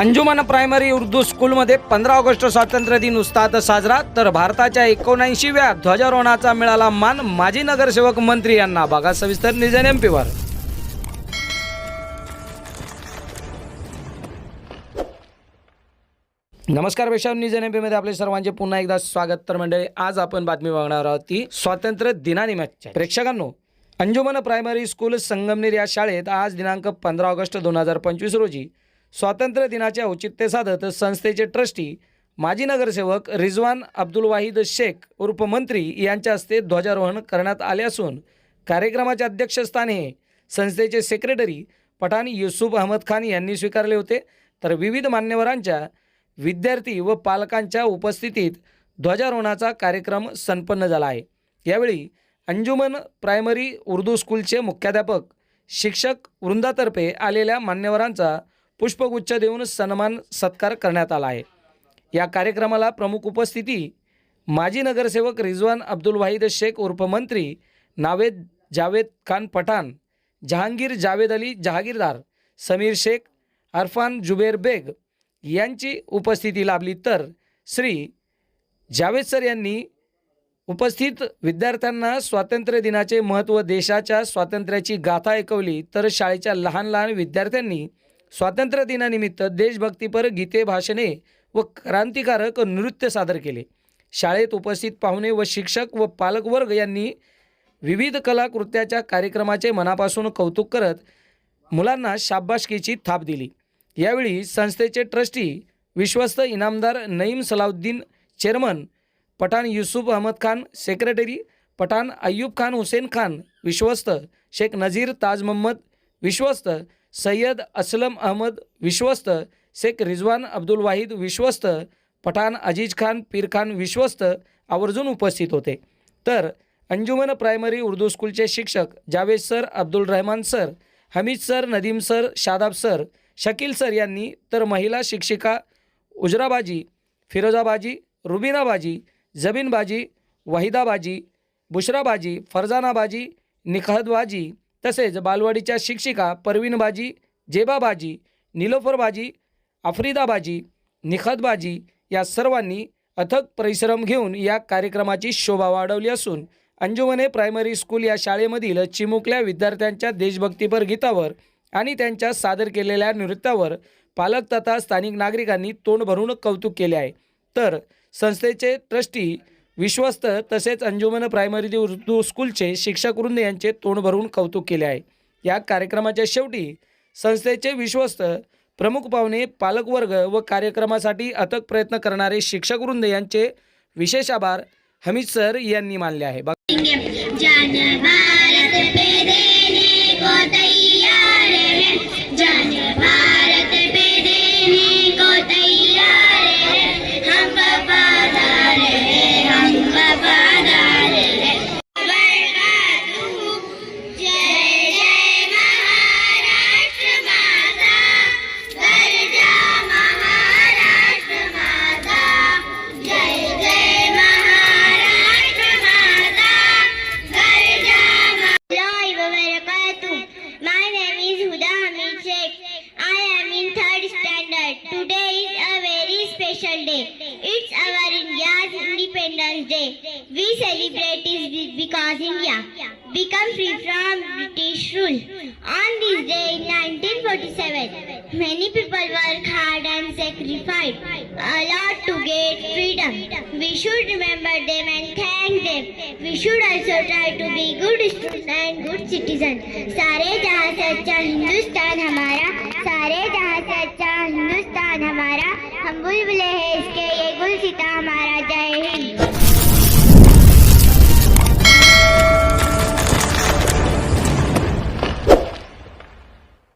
अंजुमन primary Urdu स्कूलमध्ये पंधरा August स्वातंत्र्य दिन उस्ताद साजरा. तर भारताच्या एकोणऐंशीव्या ध्वजारोहणाचा मिळाला मान माजी नगरसेवक मंत्री यांना. बघा सविस्तर निजन एम पीवर नमस्कार पेशा निजन एममध्ये आपले सर्वांचे पुन्हा एकदा स्वागत. तर मंडळी आज आपण बातमी बघणार आहोत ती स्वातंत्र्य दिनानिमित्त प्रेक्षकांनो अंजुमन प्रायमरी स्कूल संगमनेर या शाळेत आज दिनांक पंधरा ऑगस्ट दोन हजार पंचवीस रोजी स्वातंत्र्य दिनाचे औचित्य साधत संस्थेचे ट्रस्टी माजी नगरसेवक रिजवान अब्दुल वाहिद शेख उर्फ मंत्री यांच्या हस्ते ध्वजारोहण करण्यात आले असून कार्यक्रमाच्या अध्यक्षस्थानी संस्थेचे सेक्रेटरी पठाण युसुफ अहमद खान यांनी स्वीकारले होते. तर विविध मान्यवरांच्या विद्यार्थी व पालकांच्या उपस्थितीत ध्वजारोहणाचा कार्यक्रम संपन्न झाला आहे. यावेळी अंजुमन प्रायमरी उर्दू स्कूलचे मुख्याध्यापक शिक्षक वृंदातर्फे आलेल्या मान्यवरांचा पुष्पगुच्छ देऊन सन्मान सत्कार करण्यात आला आहे. या कार्यक्रमाला प्रमुख उपस्थिती माजी नगरसेवक रिजवान अब्दुल वाहिद शेख उर्फ मंत्री नावेद जावेद खान पठाण जहांगीर जावेद अली जहागीरदार समीर शेख अरफान जुबेर बेग यांची उपस्थिती लाभली. तर श्री जावेद सर यांनी उपस्थित विद्यार्थ्यांना स्वातंत्र्य दिनाचे महत्त्व देशाच्या स्वातंत्र्याची गाथा ऐकवली. तर शाळेच्या लहान लहान विद्यार्थ्यांनी स्वातंत्र्य दिनानिमित्त देशभक्तीपर गीते भाषणे व क्रांतिकारक नृत्य सादर केले. शाळेत उपस्थित पाहुणे व शिक्षक व पालकवर्ग यांनी विविध कलाकृत्याच्या कार्यक्रमाचे मनापासून कौतुक करत मुलांना शाबासकीची थाप दिली. यावेळी संस्थेचे ट्रस्टी विश्वस्त इनामदार नईम सलाउद्दीन चेअरमन पठाण युसुफ अहमद खान सेक्रेटरी पठाण अय्यूब खान हुसेन खान विश्वस्त शेख नझीर ताज मोहम्मद विश्वस्त सय्यद असलम अहमद विश्वस्त शेख रिजवान अब्दुल वाहिद विश्वस्त पठाण अजीज खान पीर खान विश्वस्त आवर्जून उपस्थित होते. तर अंजुमन प्रायमरी उर्दू स्कूलचे शिक्षक Javed sir Abdul Rahman sir Hamid sir Nadeem sir Shadab sir Shakeel sir यांनी तर महिला शिक्षिका उजराबाजी फिरोजाबाजी रुबीनाबाजी जबीनबाजी वहिदाबाजी बुशराबाजी फरजानाबाजी निखहदबाजी तसेच बालवाडीच्या शिक्षिका परवीनबाजी जेबाबाजी निलोफरबाजी आफ्रिदाबाजी निखतबाजी या सर्वांनी अथक परिश्रम घेऊन या कार्यक्रमाची शोभा वाढवली असून अंजुमने प्रायमरी स्कूल या शाळेमधील चिमुकल्या विद्यार्थ्यांच्या देशभक्तीपर गीतावर आणि त्यांच्या सादर केलेल्या नृत्यावर पालक तथा स्थानिक नागरिकांनी तोंड भरून कौतुक केले आहे. तर संस्थेचे ट्रस्टी विश्वस्त तसेच अंजुमन प्रायमरी उर्दू स्कूलचे शिक्षक वृंद यांचे तोंड भरून कौतुक केले आहे. या कार्यक्रमाच्या शेवटी संस्थेचे विश्वस्त प्रमुख पाहुणे पालकवर्ग व कार्यक्रमासाठी अथक प्रयत्न करणारे शिक्षक वृंद यांचे विशेष आभार हमीद सर यांनी मानले आहे. Today is a very special day. It's our India's Independence Day. We celebrate it because India became free from British rule. On this day in 1947, many people worked hard and sacrificed a lot to get freedom. We should remember them and thank them. We should also try to be good students and good citizens. सारे जहाँ से अच्छा हिंदुस्तान हमारा हम बुलबुले हैं इसके ये गुलसिता हमारा जय हिंद।